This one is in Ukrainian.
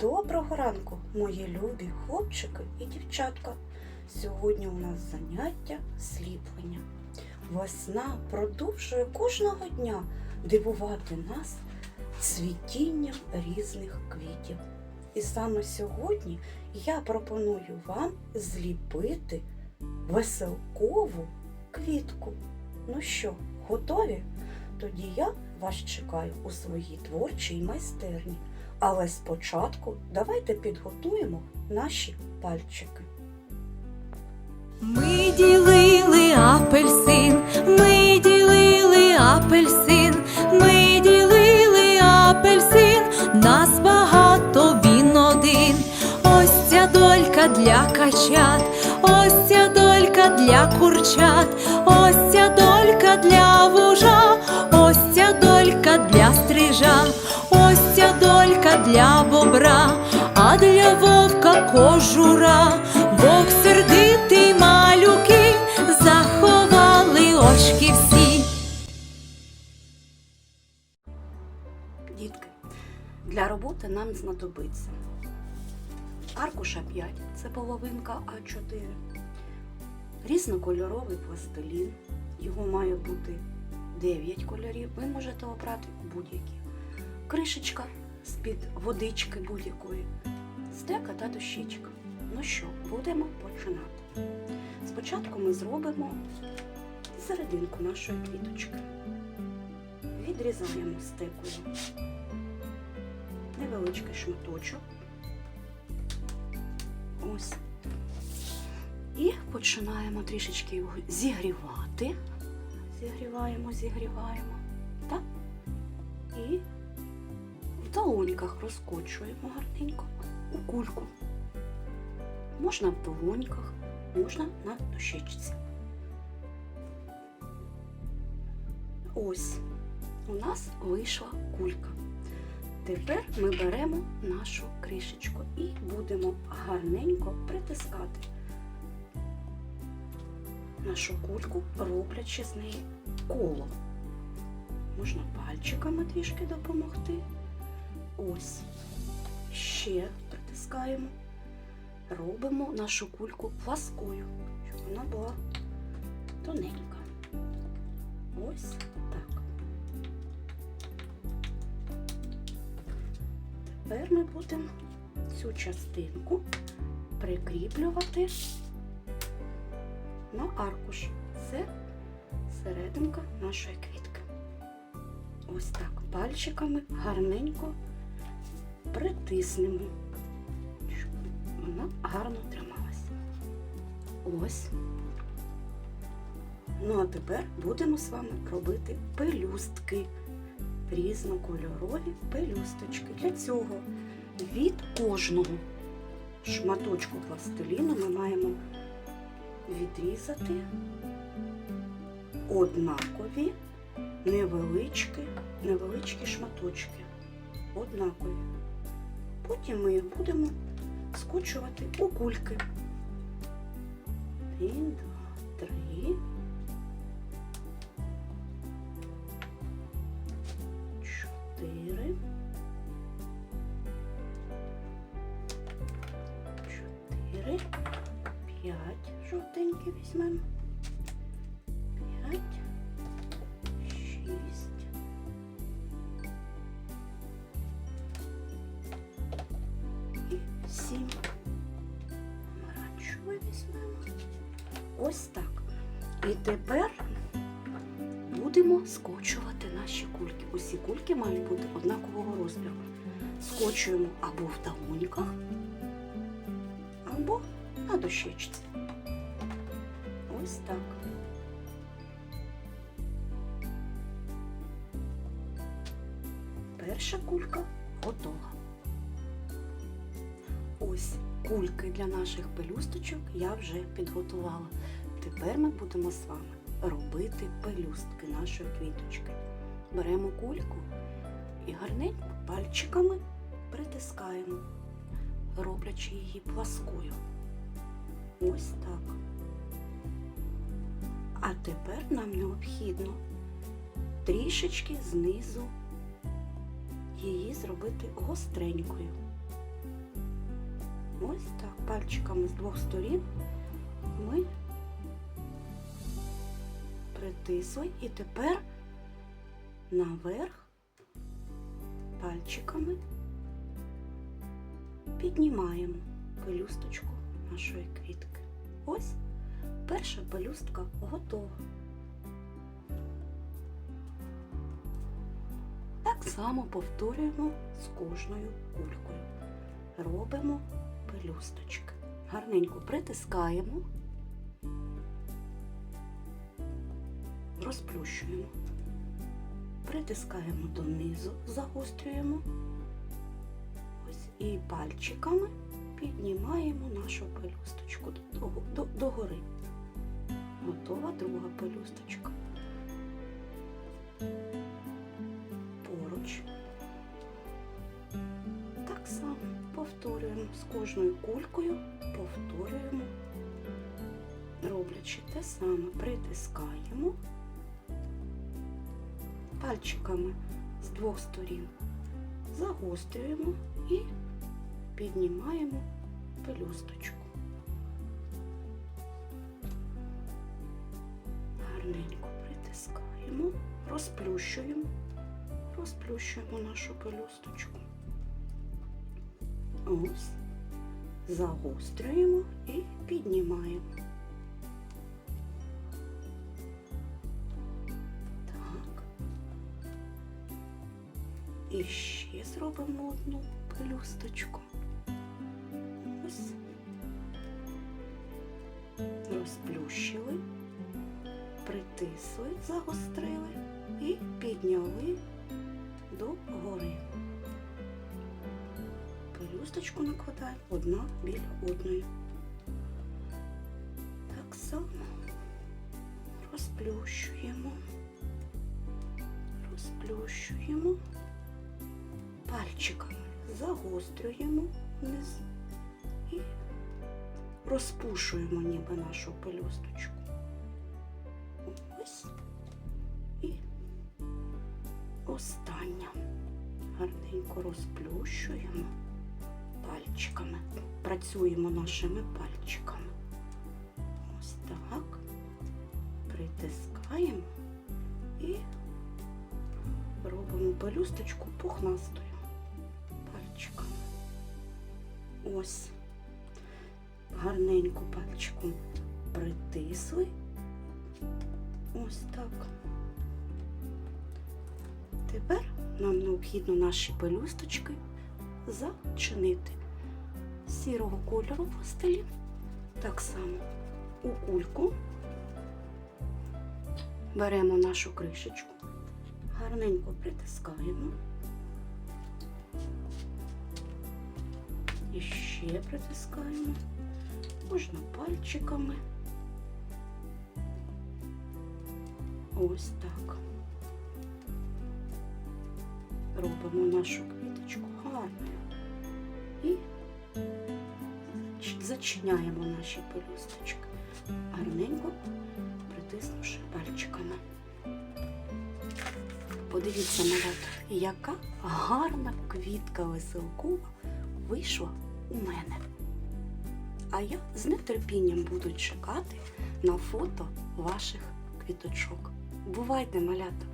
Доброго ранку, мої любі хлопчики і дівчатка. Сьогодні у нас заняття сліплення. Весна продовжує кожного дня дивувати нас цвітінням різних квітів. І саме сьогодні я пропоную вам зліпити веселкову квітку. Ну що, готові? Тоді я вас чекаю у своїй творчій майстерні. Але спочатку давайте підготуємо наші пальчики. Ми ділили апельсин, ми ділили апельсин, ми ділили апельсин, нас багато він один. Ось ця долька для качат, ось ця долька для курчат, ось ця долька для вужа, ось ця долька для стрижа, ось долька для бобра, а для вовка кожура. Вовк сердитий малюки заховали очки всі. Дітки, для роботи нам знадобиться аркуша 5, це половинка А4, різнокольоровий пластилін, його має бути 9 кольорів, ви можете обрати будь-які. Кришечка з-під водички будь-якої, стека та дощечка. Ну що, будемо починати. Спочатку ми зробимо серединку нашої квіточки. Відрізаємо стекою невеличкий шматочок. Ось. І починаємо трішечки його зігрівати. Зігріваємо, зігріваємо. Так? І в долоньках розкочуємо гарненько у кульку. Можна в долоньках, можна на дощечці. Ось у нас вийшла кулька. Тепер ми беремо нашу кришечку і будемо гарненько притискати нашу кульку, роблячи з неї коло. Можна пальчиками трішки допомогти. Ось. Ще притискаємо. Робимо нашу кульку пласкою, щоб вона була тоненька. Ось так. Тепер ми будемо цю частинку прикріплювати на аркуш. Це серединка нашої квітки. Ось так пальчиками гарненько притиснемо, щоб вона гарно трималася. Ось. Ну а тепер будемо з вами робити пелюстки різнокольорові пелюсточки. Для цього від кожного шматочку пластиліну ми маємо відрізати однакові невеличкі, невеличкі шматочки. Однакові. Потім ми їх будемо скочувати у кульки. Один, два, три. чотири, чотири, п'ять жовтенькі візьмемо. Ось так. І тепер будемо скочувати наші кульки. Усі кульки мають бути однакового розміру. Скочуємо або в долоньках, або на дощечці. Ось так. Перша кулька готова. Ось кульки для наших пелюсточок я вже підготувала. Тепер ми будемо з вами робити пелюстки нашої квіточки. Беремо кульку і гарненько пальчиками притискаємо, роблячи її пласкою. Ось так. А тепер нам необхідно трішечки знизу її зробити гостренькою. Ось так, пальчиками з двох сторін ми притисли і тепер наверх пальчиками піднімаємо пелюсточку нашої квітки. Ось перша пелюстка готова. Так само повторюємо з кожною кулькою. Робимо пелюсточки. Гарненько притискаємо, розплющуємо, притискаємо донизу, загострюємо. Ось і пальчиками піднімаємо нашу пелюсточку до, до, до. Готова друга пелюсточка. Поруч. Так само повторюємо з кожною кулькою, повторюємо, роблячи те саме, притискаємо пальчиками з двох сторін, загострюємо і піднімаємо пелюсточку. Гарненько притискаємо, розплющуємо, розплющуємо нашу пелюсточку. Ось, загострюємо і піднімаємо. І ще зробимо одну пелюсточку. Ось. Розплющили, притисли, загострили і підняли до гори. Пелюсточку накладаємо одна біля одної. Так само розплющуємо, розплющуємо, пальчиками загострюємо вниз і розпушуємо ніби нашу пелюсточку. Ось і остання. Гарненько розплющуємо пальчиками. Працюємо нашими пальчиками. Ось так. Притискаємо і робимо пелюсточку пухнастою Ось. Гарненько пальчиком притисли. Ось так. Тепер нам необхідно наші пелюсточки зачинити сірого кольору пластилін. Так само у кульку беремо нашу кришечку, гарненько притискаємо. І ще притискаємо, можна пальчиками. Ось так. Робимо нашу квіточку гарною і зачиняємо наші пелюсточки, гарненько притиснувши пальчиками. Подивіться, малята, яка гарна квітка веселкова вийшла у мене. А я з нетерпінням буду чекати на фото ваших квіточок. Бувайте, малята!